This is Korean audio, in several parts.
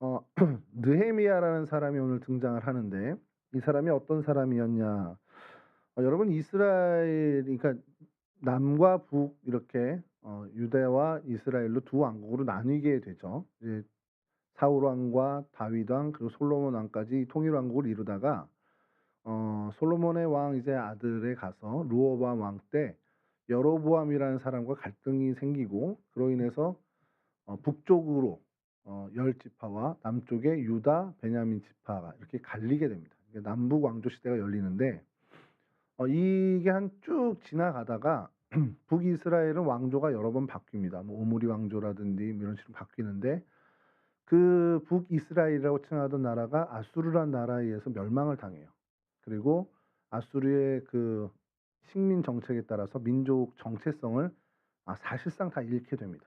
어 느헤미야라는 사람이 오늘 등장을 하는데 이 사람이 어떤 사람이었냐. 어 여러분 이스라엘 그러니까 남과 북 이렇게 어 유대와 이스라엘로 두 왕국으로 나뉘게 되죠. 이제 사울 왕과 다윗 왕 그리고 솔로몬 왕까지 통일 왕국을 이루다가 어 솔로몬의 왕 이제 아들에 가서 르호보암 왕때 여로보암이라는 사람과 갈등이 생기고 그로 인해서 어 북쪽으로 어 열 지파와 남쪽의 유다, 베냐민 지파가 이렇게 갈리게 됩니다. 남북 왕조 시대가 열리는데 어 이게 한 쭉 지나가다가 북이스라엘은 왕조가 여러 번 바뀝니다. 뭐 오므리 왕조라든지 뭐 이런 식으로 바뀌는데 그 북이스라엘이라고 칭하던 나라가 아수르라는 나라에 의해서 멸망을 당해요. 그리고 아수르의 그 식민 정책에 따라서 민족 정체성을 아 사실상 다 잃게 됩니다.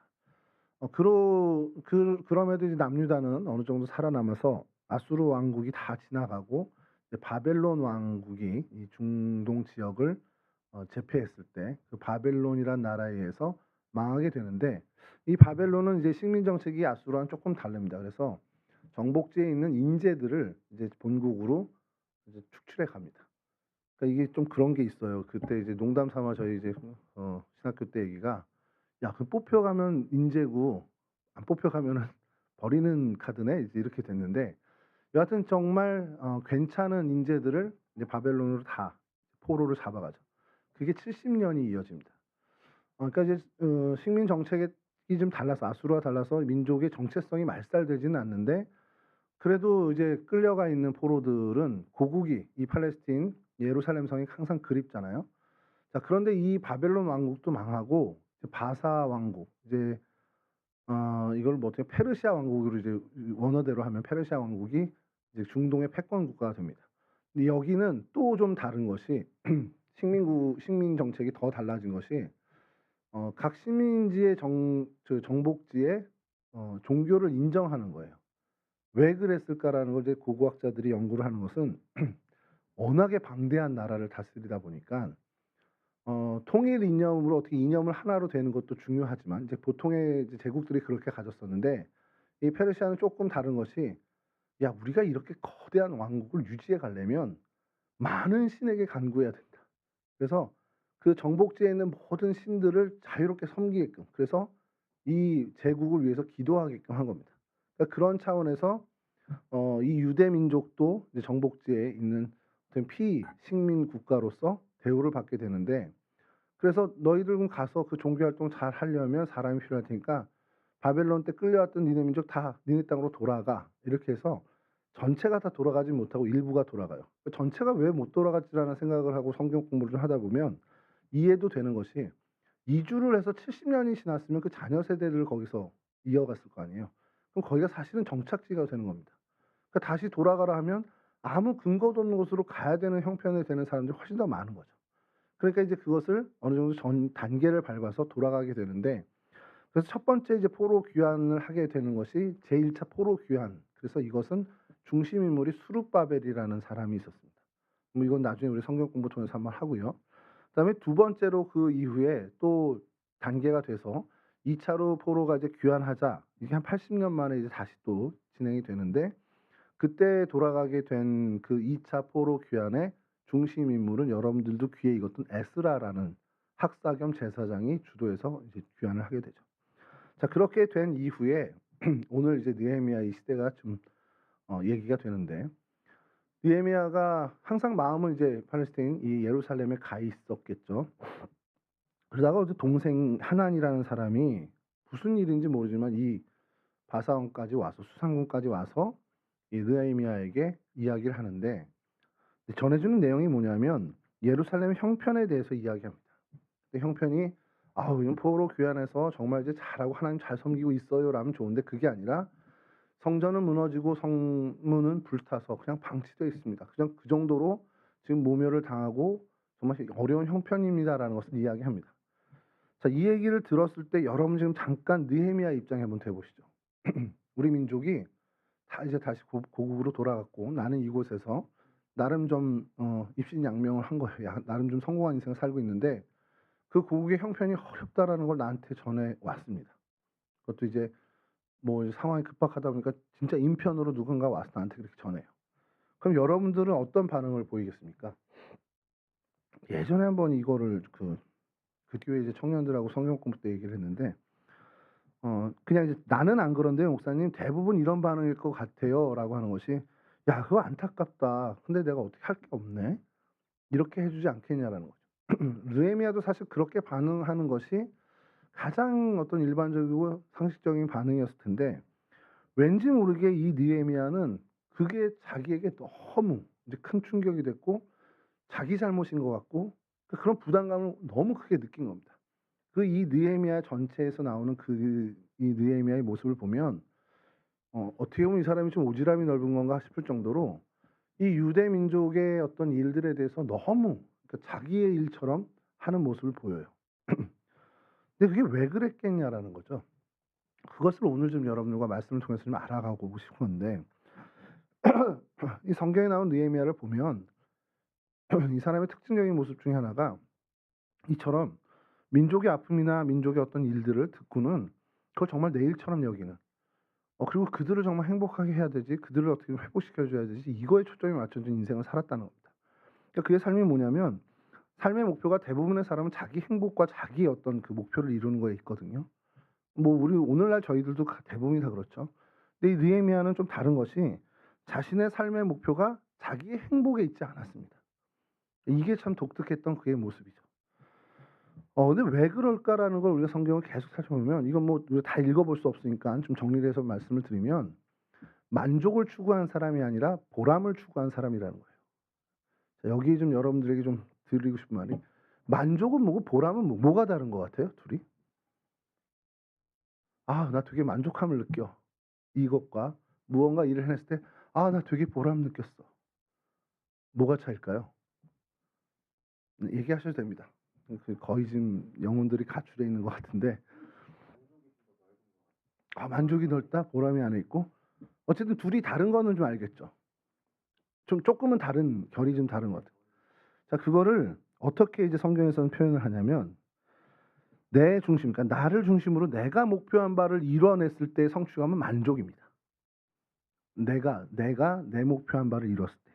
어 그러 그 그럼에도 이제 남유다는 어느 정도 살아남아서 아수르 왕국이 다 지나가고 이제 바벨론 왕국이 이 중동 지역을 어 제패했을 때 그 바벨론이란 나라에 의해서 망하게 되는데 이 바벨론은 이제 식민 정책이 아수르와는 쪼끔 다릅니다. 그래서 정복지에 있는 인재들을 이제 본국으로 이제 축출해 갑니다. 그러니까 이게 좀 그런 게 있어요. 그때 이제 농담 삼아 저희 이제 어 신학교 때 얘기가 " 야 그 뽑혀가면 인재고 안 뽑혀가면은 버리는 카드네." 이제 이렇게 됐는데 여하튼 정말 어 괜찮은 인재들을 이제 바벨론으로 다 포로로 잡아가죠. 그게 70 년이 이어집니다. 어 그러니까 이제 어 식민 정책이 좀 달라서 아수르와 달라서 민족의 정체성이 말살되지는 않는데 그래도 이제 끌려가 있는 포로들은 고국이 이 팔레스틴 예루살렘 성이 항상 그립잖아요. 자 그런데 이 바벨론 왕국도 망하고 바사 왕국 이제 어 이걸 뭐 어떻게 페르시아 왕국으로 이제 원어대로 하면 페르시아 왕국이 이제 중동의 패권 국가가 됩니다. 근데 여기는 또 좀 다른 것이 식민국 식민 정책이 더 달라진 것이 어 각 식민지의 정그 정복지에 어 종교를 인정하는 거예요. 왜 그랬을까라는 걸 이제 고고학자들이 연구를 하는 것은 워낙에 방대한 나라를 다스리다 보니까 어 통일 이념으로 어떻게 이념을 하나로 되는 것도 중요하지만 이제 보통의 이제 제국들이 그렇게 가졌었는데 이 페르시아는 쪼끔 다른 것이 '야 우리가 이렇게 거대한 왕국을 유지해 가려면 많은 신에게 간구해야 된다.' 그래서 그 정복지에 있는 모든 신들을 자유롭게 섬기게끔 그래서 이 제국을 위해서 기도하게끔 한 겁니다. 그러니까 그런 차원에서 어 이 유대 민족도 정복지에 있는 피식민 국가로서 대우를 받게 되는데 그래서 "너희들은 가서 그 종교 활동 잘 하려면 사람이 필요할 테니까 바벨론 때 끌려왔던 니네 민족 다 니네 땅으로 돌아가." 이렇게 해서 전체가 다 돌아가지 못하고 일부가 돌아가요. 그 전체가 왜 못 돌아갔지라는 생각을 하고 성경 공부를 좀 하다 보면 이해도 되는 것이 이주를 해서 70 년이 지났으면 그 자녀 세대를 거기서 이어갔을 거 아니에요. 그럼 거기가 사실은 정착지가 되는 겁니다. 그러니까 다시 돌아가라 하면 아무 근거도 없는 곳으로 가야 되는 형편이 되는 사람들이 훨씬 더 많은 거죠. 그러니까 이제 그것을 어느 정도 전 단계를 밟아서 돌아가게 되는데 그래서 첫 번째 이제 포로 귀환을 하게 되는 것이 제1 차 포로 귀환. 그래서 이것은 중심 인물이 수룹바벨이라는 사람이 있었습니다. 뭐 이건 나중에 우리 성경 공부 통해서 한번 하고요. 그다음에 두 번째로 그 이후에 또 단계가 돼서 2 차로 포로가 이제 귀환하자 이게 한 80년 만에 이제 다시 또 진행이 되는데 그때 돌아가게 된 그 2차 포로 귀환의 중심 인물은 여러분들도 귀에 익었던 에스라라는 학사 겸 제사장이 주도해서 이제 귀환을 하게 되죠. 자 그렇게 된 이후에 오늘 이제 느헤미야 이 시대가 좀 어 얘기가 되는데 느헤미야가 항상 마음은 이제 팔레스타인 이 예루살렘에 가 있었겠죠. 그러다가 어제 동생 하난이라는 사람이 무슨 일인지 모르지만 이 바사원까지 와서 수상군까지 와서 이 느헤미야에게 이야기를 하는데 전해주는 내용이 뭐냐면 예루살렘 형편에 대해서 이야기합니다. 형편이 "아우 이건 포로 귀환해서 정말 이제 잘하고 하나님 잘 섬기고 있어요."라면 좋은데 그게 아니라 "성전은 무너지고 성문은 불타서 그냥 방치되어 있습니다. 그냥 그 정도로 지금 모멸을 당하고 정말 어려운 형편입니다."라는 것을 이야기합니다. 자 이 얘기를 들었을 때 여러분 지금 잠깐 느헤미야 입장에 한번 돼 보시죠. 우리 민족이 다 이제 다시 고 고국으로 돌아갔고 나는 이곳에서 나름 좀 어 입신양명을 한 거예요. 야 나름 좀 성공한 인생을 살고 있는데 그 고국의 형편이 어렵다라는 걸 나한테 전해 왔습니다. 그것도 이제 뭐 이제 상황이 급박하다 보니까 진짜 인편으로 누군가 와서 나한테 그렇게 전해요. 그럼 여러분들은 어떤 반응을 보이겠습니까? 예전에 한번 이거를 그, 그 교회 이제 청년들하고 성경 공부 때 얘기를 했는데, 어, 그냥 이제 나는 안 그런데요, 목사님. 대부분 이런 반응일 것 같아요. 라고 하는 것이, 야, 그거 안타깝다. 근데 내가 어떻게 할 게 없네. 이렇게 해주지 않겠냐라는 거죠. 느헤미야도 사실 그렇게 반응하는 것이 가장 어떤 일반적이고 상식적인 반응이었을 텐데 왠지 모르게 이 느헤미야는 그게 자기에게 너무 이제 큰 충격이 됐고 자기 잘못인 것 같고 그 그런 부담감을 너무 크게 느낀 겁니다. 그 이 느헤미야 전체에서 나오는 그 이 느헤미야의 모습을 보면 어, 어떻게 보면 이 사람이 좀 오지랖이 넓은 건가 싶을 정도로 이 유대 민족의 어떤 일들에 대해서 너무 그러니까 자기의 일처럼 하는 모습을 보여요. 근데 그게 왜 그랬겠냐라는 거죠. 그것을 오늘 좀 여러분들과 말씀을 통해서 좀 알아가고 싶은데 이 성경에 나온 느헤미야를 보면 이 사람의 특징적인 모습 중에 하나가 이처럼 민족의 아픔이나 민족의 어떤 일들을 듣고는 그걸 정말 내 일처럼 여기는 어, 그리고 그들을 정말 행복하게 해야 되지 그들을 어떻게 회복시켜 줘야 되지 이거에 초점이 맞춰진 인생을 살았다는 겁니다. 그러니까 그의 삶이 뭐냐면 삶의 목표가 대부분의 사람은 자기 행복과 자기 어떤 그 목표를 이루는 거에 있거든요. 뭐 우리 오늘날 저희들도 가- 대부분이 다 그렇죠. 근데 이 느헤미야는 좀 다른 것이 자신의 삶의 목표가 자기의 행복에 있지 않았습니다. 이게 참 독특했던 그의 모습이죠. 어, 근데 왜 그럴까라는 걸 우리가 성경을 계속 살펴보면 이건 뭐 우리가 다 읽어볼 수 없으니까 좀 정리를 해서 말씀을 드리면 만족을 추구한 사람이 아니라 보람을 추구한 사람이라는 거예요. 자, 여기 좀 여러분들에게 좀 드리고 싶은 말이 만족은 뭐고 보람은 뭐, 뭐가 다른 것 같아요, 둘이? 아, 나 되게 만족함을 느껴. 이것과 무언가 일을 해냈을 때, 아, 나 되게 보람 느꼈어. 뭐가 차일까요? 네, 얘기하셔도 됩니다. 그 거의 지금 영혼들이 가출해 있는 것 같은데, 아, 만족이 넓다, 보람이 안에 있고, 어쨌든 둘이 다른 거는 좀 알겠죠. 좀 조금은 다른 결이 좀 다른 것 같아요. 자, 그거를 어떻게 이제 성경에서는 표현을 하냐면 내 중심, 그러니까 나를 중심으로 내가 목표한 바를 이뤄냈을 때의 성취감은 만족입니다. 내가 내가 내 목표한 바를 이뤘을 때.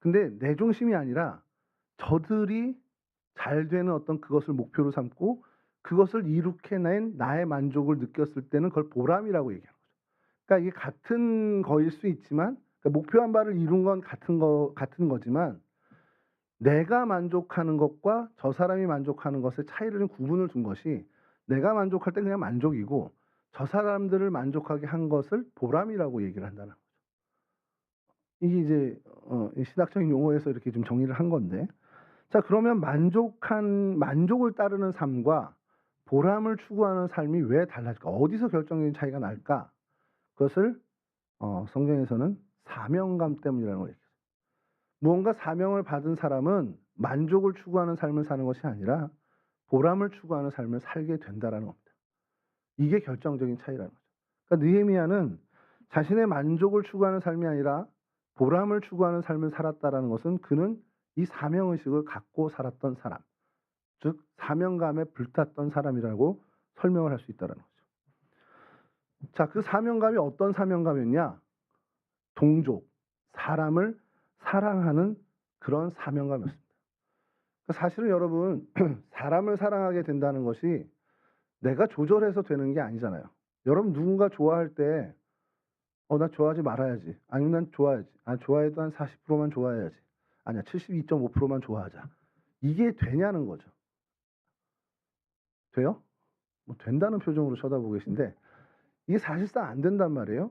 근데 내 중심이 아니라 저들이 잘 되는 어떤 그것을 목표로 삼고 그것을 이룩해낸 나의 만족을 느꼈을 때는 그걸 보람이라고 얘기하는 거죠. 그러니까 이게 같은 거일 수 있지만 그러니까 목표한 바를 이룬 건 같은 거 같은 거지만 내가 만족하는 것과 저 사람이 만족하는 것의 차이를 좀 구분을 둔 것이 내가 만족할 때 그냥 만족이고 저 사람들을 만족하게 한 것을 보람이라고 얘기를 한다는 거죠. 이게 이제 어, 이 신학적인 용어에서 이렇게 좀 정리를 한 건데 자 그러면 만족한 만족을 따르는 삶과 보람을 추구하는 삶이 왜 달라질까? 어디서 결정적인 차이가 날까? 그것을 어, 성경에서는 사명감 때문이라는 걸 얘기해요. 무언가 사명을 받은 사람은 만족을 추구하는 삶을 사는 것이 아니라 보람을 추구하는 삶을 살게 된다라는 겁니다. 이게 결정적인 차이라는 거죠. 그러니까 느헤미야는 자신의 만족을 추구하는 삶이 아니라 보람을 추구하는 삶을 살았다라는 것은 그는 이 사명 의식을 갖고 살았던 사람, 즉 사명감에 불탔던 사람이라고 설명을 할 수 있다라는 거죠. 자, 그 사명감이 어떤 사명감이었냐? 동족, 사람을 사랑하는 그런 사명감이었습니다. 그러니까 사실은 여러분 사람을 사랑하게 된다는 것이 내가 조절해서 되는 게 아니잖아요. 여러분 누군가 좋아할 때 어, 나 좋아하지 말아야지. 아니면 난 좋아야지. 아, 좋아해도 한 40%만 좋아해야지. 아니야, 72.5%만 좋아하자. 이게 되냐는 거죠. 돼요? 뭐 된다는 표정으로 쳐다보고 계신데 이게 사실상 안 된단 말이에요.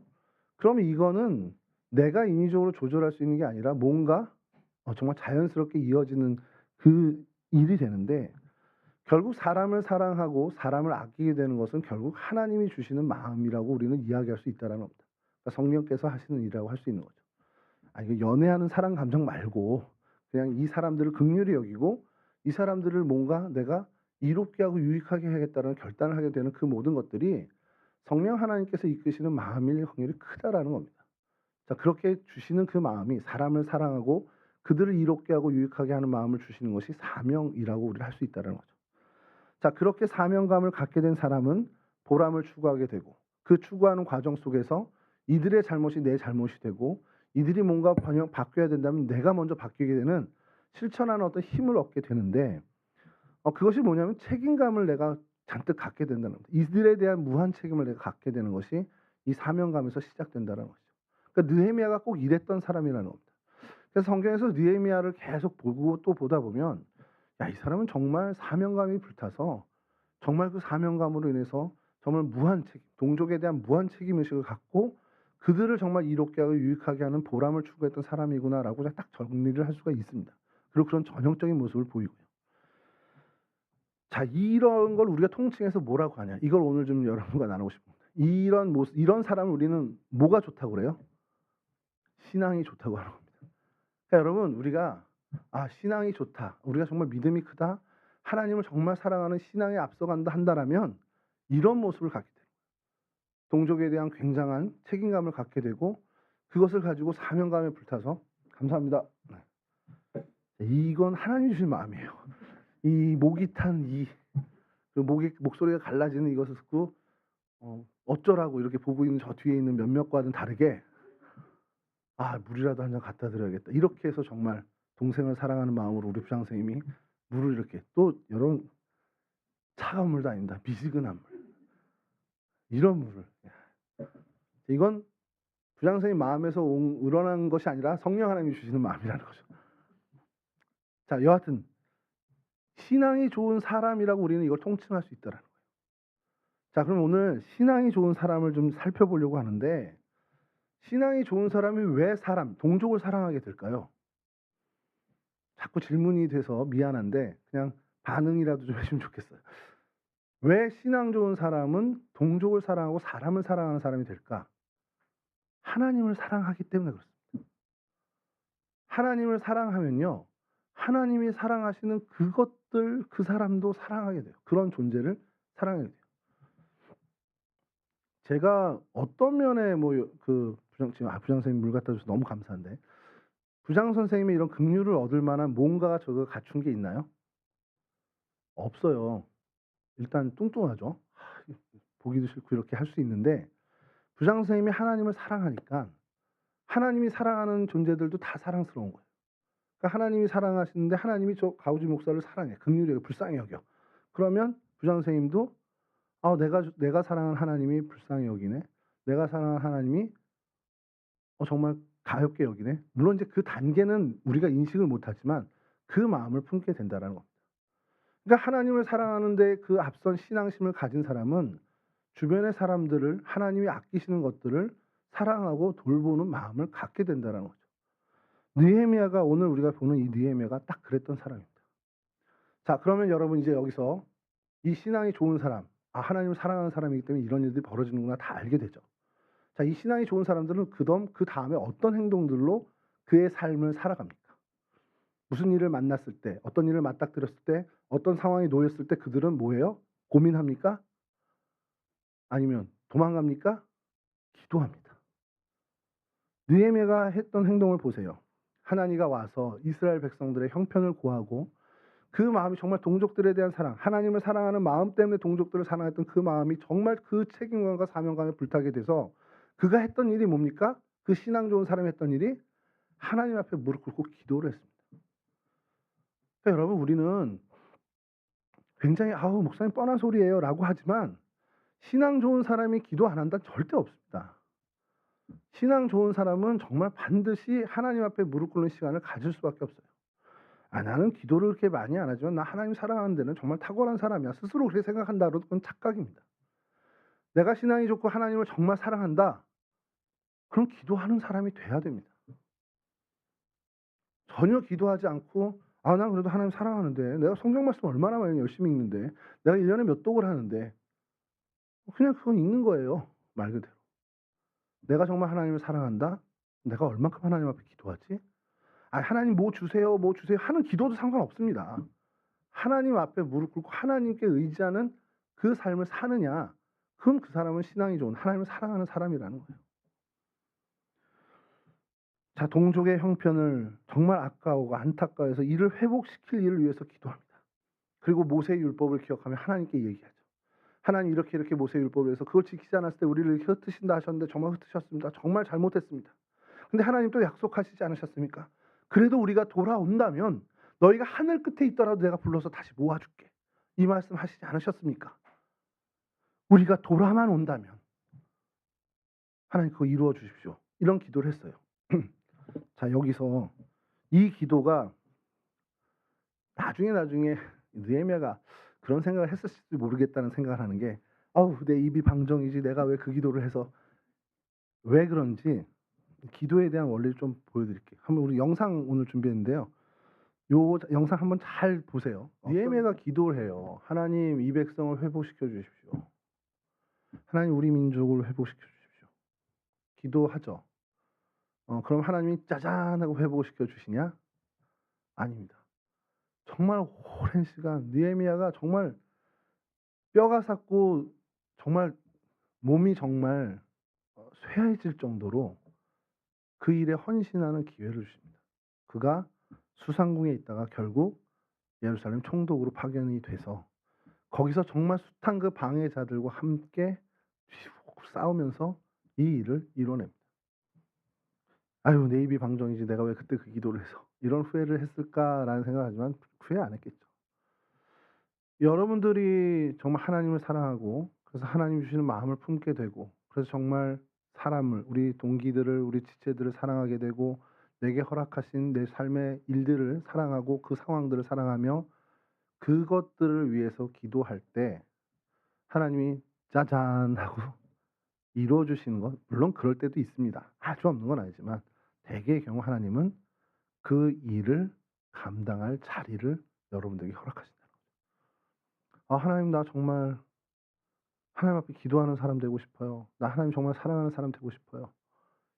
그러면 이거는 내가 인위적으로 조절할 수 있는 게 아니라 뭔가 어, 정말 자연스럽게 이어지는 그 일이 되는데 결국 사람을 사랑하고 사람을 아끼게 되는 것은 결국 하나님이 주시는 마음이라고 우리는 이야기할 수 있다라는 겁니다. 그러니까 성령께서 하시는 일이라고 할 수 있는 거죠. 아, 이거 연애하는 사랑 감정 말고 그냥 이 사람들을 극률히 여기고 이 사람들을 뭔가 내가 이롭게 하고 유익하게 해야겠다는 결단을 하게 되는 그 모든 것들이 성령 하나님께서 이끄시는 마음일 확률이 크다라는 겁니다. 자, 그렇게 주시는 그 마음이 사람을 사랑하고 그들을 이롭게 하고 유익하게 하는 마음을 주시는 것이 사명이라고 우리가 할 수 있다는 거죠. 자, 그렇게 사명감을 갖게 된 사람은 보람을 추구하게 되고 그 추구하는 과정 속에서 이들의 잘못이 내 잘못이 되고 이들이 뭔가 번영 바뀌어야 된다면 내가 먼저 바뀌게 되는 실천하는 어떤 힘을 얻게 되는데 어, 그것이 뭐냐면 책임감을 내가 잔뜩 갖게 된다는 겁니다. 이들에 대한 무한 책임을 내가 갖게 되는 것이 이 사명감에서 시작된다는 것이죠. 그러니까 느헤미야가 꼭 이랬던 사람이라는 겁니다. 그래서 성경에서 느헤미야를 계속 보고 또 보다 보면 야, 이 사람은 정말 사명감이 불타서 정말 그 사명감으로 인해서 정말 무한 책임, 동족에 대한 무한 책임 의식을 갖고 그들을 정말 이롭게 하고 유익하게 하는 보람을 추구했던 사람이구나라고 딱 정리를 할 수가 있습니다. 그리고 그런 전형적인 모습을 보이고요. 자, 이런 걸 우리가 통칭해서 뭐라고 하냐? 이걸 오늘 좀 여러분과 나누고 싶습니다. 이런 모습, 이런 사람을 우리는 뭐가 좋다고 그래요? 신앙이 좋다고 하는 겁니다. 그러니까 여러분, 우리가 아, 신앙이 좋다. 우리가 정말 믿음이 크다. 하나님을 정말 사랑하는 신앙에 앞서간다 한다라면 이런 모습을 갖게. 동족에 대한 굉장한 책임감을 갖게 되고 그것을 가지고 사명감에 불타서 감사합니다. 네. 이건 하나님 주신 마음이에요. 이 목이 탄이 그 목이 목소리가 갈라지는 이것을 듣고 어, 어쩌라고 이렇게 보고 있는 저 뒤에 있는 몇몇과는 다르게 아 물이라도 한 잔 갖다 드려야겠다 이렇게 해서 정말 동생을 사랑하는 마음으로 우리 부장 선생님이 물을 이렇게 또 여러분 차가운 물도 아닙니다 미지근한 물 이런 물을 이건 부장 선생님 마음에서 온- 우러난 것이 아니라 성령 하나님이 주시는 마음이라는 거죠 자 여하튼 신앙이 좋은 사람이라고 우리는 이걸 통칭할 수 있다라는 거예요. 자, 그럼 오늘 신앙이 좋은 사람을 좀 살펴보려고 하는데 신앙이 좋은 사람이 왜 사람, 동족을 사랑하게 될까요? 자꾸 질문이 돼서 미안한데 그냥 반응이라도 좀 해주면 좋겠어요. 왜 신앙 좋은 사람은 동족을 사랑하고 사람을 사랑하는 사람이 될까? 하나님을 사랑하기 때문에 그렇습니다. 하나님을 사랑하면요. 하나님이 사랑하시는 그것들 그 사람도 사랑하게 돼요. 그런 존재를 사랑하게 돼요. 제가 어떤 면에 뭐 그 부장 지금 아, 부장 선생님 물 갖다 줘서 너무 감사한데 부장 선생님의 이런 긍휼을 얻을 만한 뭔가가 저거 갖춘 게 있나요? 없어요. 일단 뚱뚱하죠. 하, 보기도 싫고 이렇게 할 수 있는데 부장 선생님이 하나님을 사랑하니까 하나님이 사랑하는 존재들도 다 사랑스러운 거예요. 그러니까 하나님이 사랑하시는데 하나님이 저 가우지 목사를 사랑해. 긍휼히 불쌍히 여겨. 그러면 부장 선생님도 아, 내가 내가 사랑하는 하나님이 불쌍히 여기네. 내가 사랑하는 하나님이 어, 정말 가엽게 여기네. 물론 이제 그 단계는 우리가 인식을 못하지만 그 마음을 품게 된다라는 겁니다. 그러니까 하나님을 사랑하는데 그 앞선 신앙심을 가진 사람은 주변의 사람들을 하나님이 아끼시는 것들을 사랑하고 돌보는 마음을 갖게 된다는 거죠. 느헤미야가 오늘 우리가 보는 이 느헤미야가 딱 그랬던 사람입니다. 자, 그러면 여러분 이제 여기서 이 신앙이 좋은 사람, 아 하나님을 사랑하는 사람이기 때문에 이런 일들이 벌어지는구나 다 알게 되죠. 자, 이 신앙이 좋은 사람들은 그다음 그 다음에 어떤 행동들로 그의 삶을 살아갑니까? 무슨 일을 만났을 때, 어떤 일을 맞닥뜨렸을 때, 어떤 상황에 놓였을 때 그들은 뭐예요? 고민합니까? 아니면 도망갑니까? 기도합니다. 느헤미야가 했던 행동을 보세요. 하나님가 와서 이스라엘 백성들의 형편을 구하고 그 마음이 정말 동족들에 대한 사랑, 하나님을 사랑하는 마음 때문에 동족들을 사랑했던 그 마음이 정말 그 책임감과 사명감에 불타게 돼서 그가 했던 일이 뭡니까? 그 신앙 좋은 사람이 했던 일이 하나님 앞에 무릎 꿇고 기도를 했습니다. 그러니까 여러분 우리는 굉장히 아우 목사님 뻔한 소리예요라고 하지만 신앙 좋은 사람이 기도 안 한다 절대 없습니다. 신앙 좋은 사람은 정말 반드시 하나님 앞에 무릎 꿇는 시간을 가질 수밖에 없어요. 아, 나는 기도를 그렇게 많이 안 하지만 나 하나님 사랑하는 데는 정말 탁월한 사람이야. 스스로 그렇게 생각한다. 그건 착각입니다. 내가 신앙이 좋고 하나님을 정말 사랑한다. 그럼 기도하는 사람이 돼야 됩니다. 전혀 기도하지 않고 아, 난 그래도 하나님 사랑하는데 내가 성경 말씀 얼마나 많이 열심히 읽는데 내가 1년에 몇 독을 하는데 그냥 그건 읽는 거예요. 말 그대로. 내가 정말 하나님을 사랑한다? 내가 얼만큼 하나님 앞에 기도하지? 아, 하나님 뭐 주세요, 뭐 주세요 하는 기도도 상관없습니다. 하나님 앞에 무릎 꿇고 하나님께 의지하는 그 삶을 사느냐? 그럼 그 사람은 신앙이 좋은 하나님을 사랑하는 사람이라는 거예요. 자, 동족의 형편을 정말 아까우고 안타까워해서 이를 회복시킬 일을 위해서 기도합니다. 그리고 모세의 율법을 기억하며 하나님께 얘기하죠. 하나님 이렇게 이렇게 모세 율법을 해서 그걸 지키지 않았을 때 우리를 이렇게 흩으신다 하셨는데 정말 흩으셨습니다. 정말 잘못했습니다. 근데 하나님 또 약속하시지 않으셨습니까? 그래도 우리가 돌아온다면 너희가 하늘 끝에 있더라도 내가 불러서 다시 모아줄게. 이 말씀 하시지 않으셨습니까? 우리가 돌아만 온다면 하나님 그거 이루어 주십시오. 이런 기도를 했어요. 자 여기서 이 기도가 나중에 나중에 느헤미야가 그런 생각을 했을지 모르겠다는 생각을 하는 게 아우 내 입이 방정이지 내가 왜 그 기도를 해서 왜 그런지 기도에 대한 원리를 좀 보여드릴게요. 한번 우리 영상 오늘 준비했는데요. 요 영상 한번 잘 보세요. 니에메가 기도를 해요. 하나님 이 백성을 회복시켜 주십시오. 하나님 우리 민족을 회복시켜 주십시오. 기도하죠. 어, 그럼 하나님이 짜잔 하고 회복시켜 주시냐? 아닙니다. 정말 오랜 시간 느헤미야가 정말 뼈가 삭고 정말 몸이 정말 어, 쇠해질 정도로 그 일에 헌신하는 기회를 주십니다. 그가 수상궁에 있다가 결국 예루살렘 총독으로 파견이 돼서 거기서 정말 숱한 그 방해자들과 함께 싸우면서 이 일을 이뤄냅니다. 아유 내 입이 방정이지 내가 왜 그때 그 기도를 해서 이런 후회를 했을까라는 생각하지만 후회 안 했겠죠. 여러분들이 정말 하나님을 사랑하고 그래서 하나님 주시는 마음을 품게 되고 그래서 정말 사람을 우리 동기들을 우리 지체들을 사랑하게 되고 내게 허락하신 내 삶의 일들을 사랑하고 그 상황들을 사랑하며 그것들을 위해서 기도할 때 하나님이 짜잔 하고 이루어 주시는 것 물론 그럴 때도 있습니다. 아주 없는 건 아니지만 대개의 경우 하나님은 그 일을 감당할 자리를 여러분들에게 허락하신다는 거죠. 아, 하나님 나 정말 하나님 앞에 기도하는 사람 되고 싶어요. 나 하나님 정말 사랑하는 사람 되고 싶어요.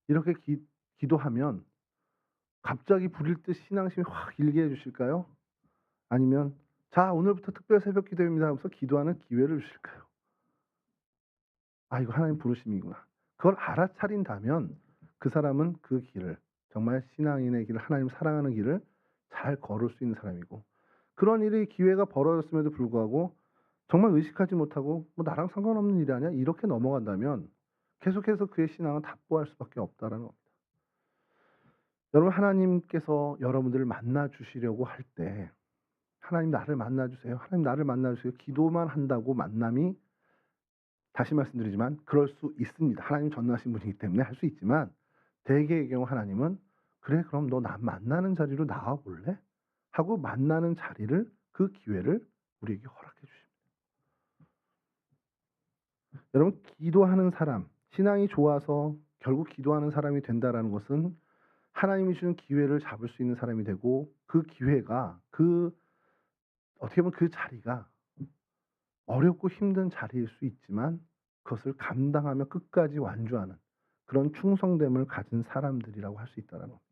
이렇게 기, 기도하면 갑자기 불일 듯 신앙심이 확 일게 해주실까요? 아니면 자 오늘부터 특별 새벽 기도입니다 하면서 기도하는 기회를 주실까요? 아 이거 하나님 부르심이구나. 그걸 알아차린다면 그 사람은 그 길을 정말 신앙인의 길을 하나님 사랑하는 길을 잘 걸을 수 있는 사람이고 그런 일이 기회가 벌어졌음에도 불구하고 정말 의식하지 못하고 뭐 나랑 상관없는 일이 아니야 이렇게 넘어간다면 계속해서 그의 신앙은 답보할 수밖에 없다라는 겁니다. 여러분 하나님께서 여러분들을 만나 주시려고 할 때 하나님 나를 만나 주세요. 하나님 나를 만나 주세요. 기도만 한다고 만남이 다시 말씀드리지만 그럴 수 있습니다. 하나님 전능하신 분이기 때문에 할 수 있지만 대개의 경우 하나님은 그래 그럼 너 나 만나는 자리로 나와 볼래? 하고 만나는 자리를 그 기회를 우리에게 허락해 주십니다. 여러분 기도하는 사람, 신앙이 좋아서 결국 기도하는 사람이 된다라는 것은 하나님이 주는 기회를 잡을 수 있는 사람이 되고 그 기회가 그 어떻게 보면 그 자리가 어렵고 힘든 자리일 수 있지만 그것을 감당하며 끝까지 완주하는 그런 충성됨을 가진 사람들이라고 할 수 있다는 겁니다.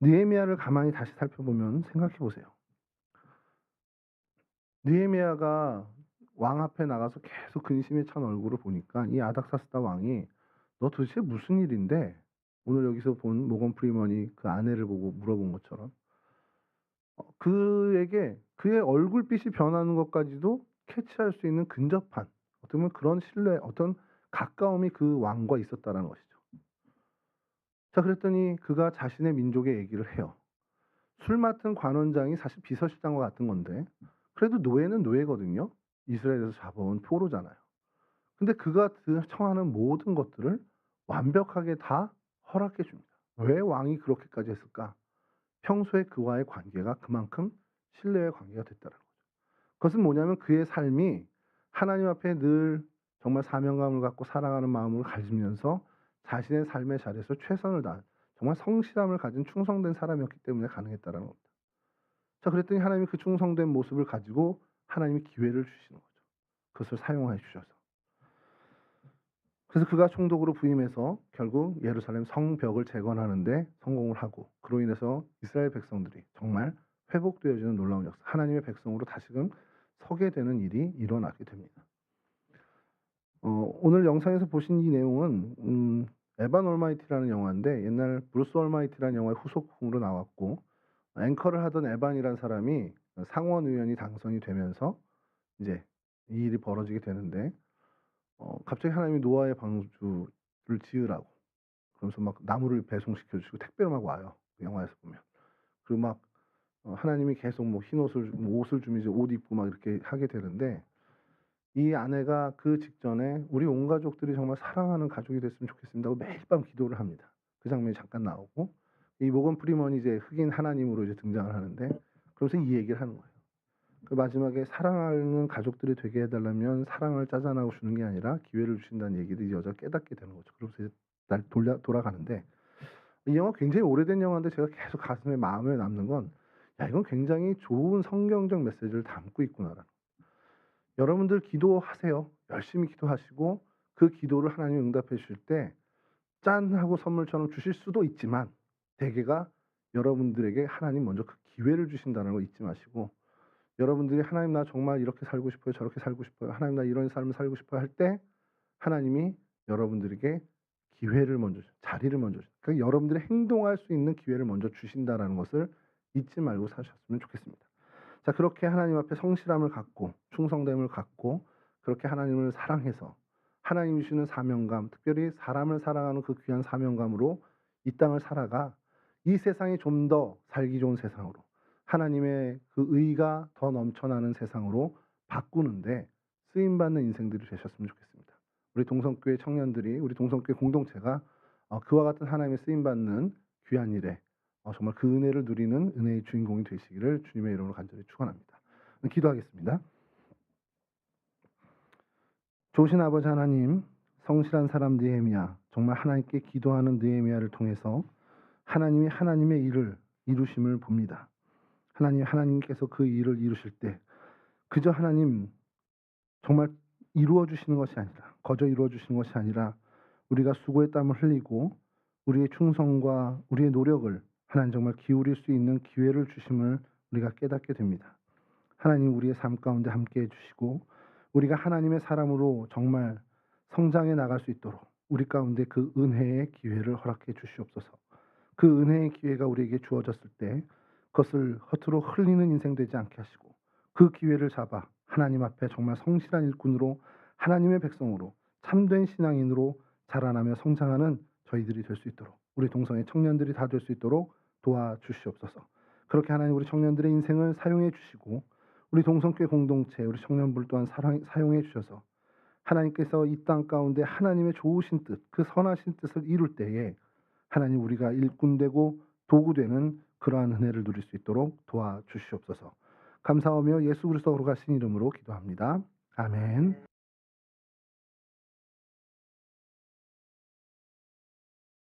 느헤미야를 가만히 다시 살펴보면 생각해 보세요. 느헤미야가 왕 앞에 나가서 계속 근심에 찬 얼굴을 보니까 이 아닥사스다 왕이 너 도대체 무슨 일인데 오늘 여기서 본 모건 프리먼이 그 아내를 보고 물어본 것처럼 어, 그에게 그의 얼굴빛이 변하는 것까지도 캐치할 수 있는 근접한 어떻게 보면 그런 신뢰 어떤 가까움이 그 왕과 있었다라는 것이죠. 자 그랬더니 그가 자신의 민족의 얘기를 해요. 술 맡은 관원장이 사실 비서실장과 같은 건데 그래도 노예는 노예거든요. 이스라엘에서 잡아온 포로잖아요. 근데 그가 청하는 모든 것들을 완벽하게 다 허락해 줍니다. 왜 왕이 그렇게까지 했을까? 평소에 그와의 관계가 그만큼 신뢰의 관계가 됐다는 거죠. 그것은 뭐냐면 그의 삶이 하나님 앞에 늘 정말 사명감을 갖고 사랑하는 마음을 가지면서 자신의 삶의 자리에서 최선을 다한 정말 성실함을 가진 충성된 사람이었기 때문에 가능했다는 겁니다. 자, 그랬더니 하나님이 그 충성된 모습을 가지고 하나님이 기회를 주시는 거죠. 그것을 사용해 주셔서. 그래서 그가 총독으로 부임해서 결국 예루살렘 성벽을 재건하는데 성공을 하고 그로 인해서 이스라엘 백성들이 정말 회복되어지는 놀라운 역사, 하나님의 백성으로 다시금 서게 되는 일이 일어나게 됩니다. 어, 오늘 영상에서 보신 이 내용은 음, 에반 얼마이티라는 영화인데 옛날 브루스 얼마이티라는 영화의 후속품으로 나왔고 앵커를 하던 에반이라는 사람이 상원 의원이 당선이 되면서 이제 이 일이 벌어지게 되는데 어 갑자기 하나님이 노아의 방주를 지으라고 그러면서 막 나무를 배송시켜 주시고 택배로 막 와요. 그 영화에서 보면. 그리고 막 어 하나님이 계속 뭐 흰옷을 뭐 옷을 주면 이제 옷 입고 막 이렇게 하게 되는데 이 아내가 그 직전에 "우리 온 가족들이 정말 사랑하는 가족이 됐으면 좋겠습니다." 매일 밤 기도를 합니다. 그 장면이 잠깐 나오고 이 모건 프리먼이 이제 흑인 하나님으로 이제 등장을 하는데 그러면서 이 얘기를 하는 거예요. 그 마지막에 사랑하는 가족들이 되게 해 달라면 사랑을 짜잔하고 주는 게 아니라 기회를 주신다는 얘기를 이 여자가 깨닫게 되는 거죠. 그러면서 이제 날 돌려 돌아가는데 이 영화 굉장히 오래된 영화인데 제가 계속 가슴에 마음에 남는 건 '야 이건 굉장히 좋은 성경적 메시지를 담고 있구나.'라는 여러분들 기도하세요. 열심히 기도하시고 그 기도를 하나님이 응답해 주실 때 짠 하고 선물처럼 주실 수도 있지만 대개가 여러분들에게 하나님 먼저 그 기회를 주신다는 걸 잊지 마시고 여러분들이 "하나님 나 정말 이렇게 살고 싶어요. 저렇게 살고 싶어요. 하나님 나 이런 삶을 살고 싶어요." 할 때 하나님이 여러분들에게 기회를 먼저 주 자리를 먼저 주 그러니까 여러분들이 행동할 수 있는 기회를 먼저 주신다라는 것을 잊지 말고 사셨으면 좋겠습니다. 자 그렇게 하나님 앞에 성실함을 갖고 충성됨을 갖고 그렇게 하나님을 사랑해서 하나님이 주시는 사명감, 특별히 사람을 사랑하는 그 귀한 사명감으로 이 땅을 살아가 이 세상이 좀 더 살기 좋은 세상으로 하나님의 그 의가 더 넘쳐나는 세상으로 바꾸는데 쓰임 받는 인생들이 되셨으면 좋겠습니다. 우리 동성교회 청년들이 우리 동성교회 공동체가 어 그와 같은 하나님의 쓰임 받는 귀한 일에 어 정말 그 은혜를 누리는 은혜의 주인공이 되시기를 주님의 이름으로 간절히 축원합니다. 기도하겠습니다. 좋으신 아버지 하나님, 성실한 사람 느헤미야, 정말 하나님께 기도하는 느헤미야를 통해서 하나님이 하나님의 일을 이루심을 봅니다. 하나님 하나님께서 그 일을 이루실 때 그저 하나님 정말 이루어 주시는 것이 아니라 거저 이루어 주시는 것이 아니라 우리가 수고의 땀을 흘리고 우리의 충성과 우리의 노력을 하나님 정말 기울일 수 있는 기회를 주심을 우리가 깨닫게 됩니다. 하나님 우리의 삶 가운데 함께 해 주시고 우리가 하나님의 사람으로 정말 성장해 나갈 수 있도록 우리 가운데 그 은혜의 기회를 허락해 주시옵소서. 그 은혜의 기회가 우리에게 주어졌을 때 그것을 허투루 흘리는 인생 되지 않게 하시고 그 기회를 잡아 하나님 앞에 정말 성실한 일꾼으로 하나님의 백성으로 참된 신앙인으로 자라나며 성장하는 저희들이 될 수 있도록 우리 동성의 청년들이 다 될 수 있도록 도와주시옵소서. 그렇게 하나님 우리 청년들의 인생을 사용해 주시고 우리 동성교회 공동체 우리 청년들 또한 사랑, 사용해 주셔서 하나님께서 이 땅 가운데 하나님의 좋으신 뜻, 그 선하신 뜻을 이룰 때에 하나님 우리가 일꾼 되고 도구 되는 그러한 은혜를 누릴 수 있도록 도와주시옵소서. 감사하며 예수 그리스도로 가신 이름으로 기도합니다. 아멘.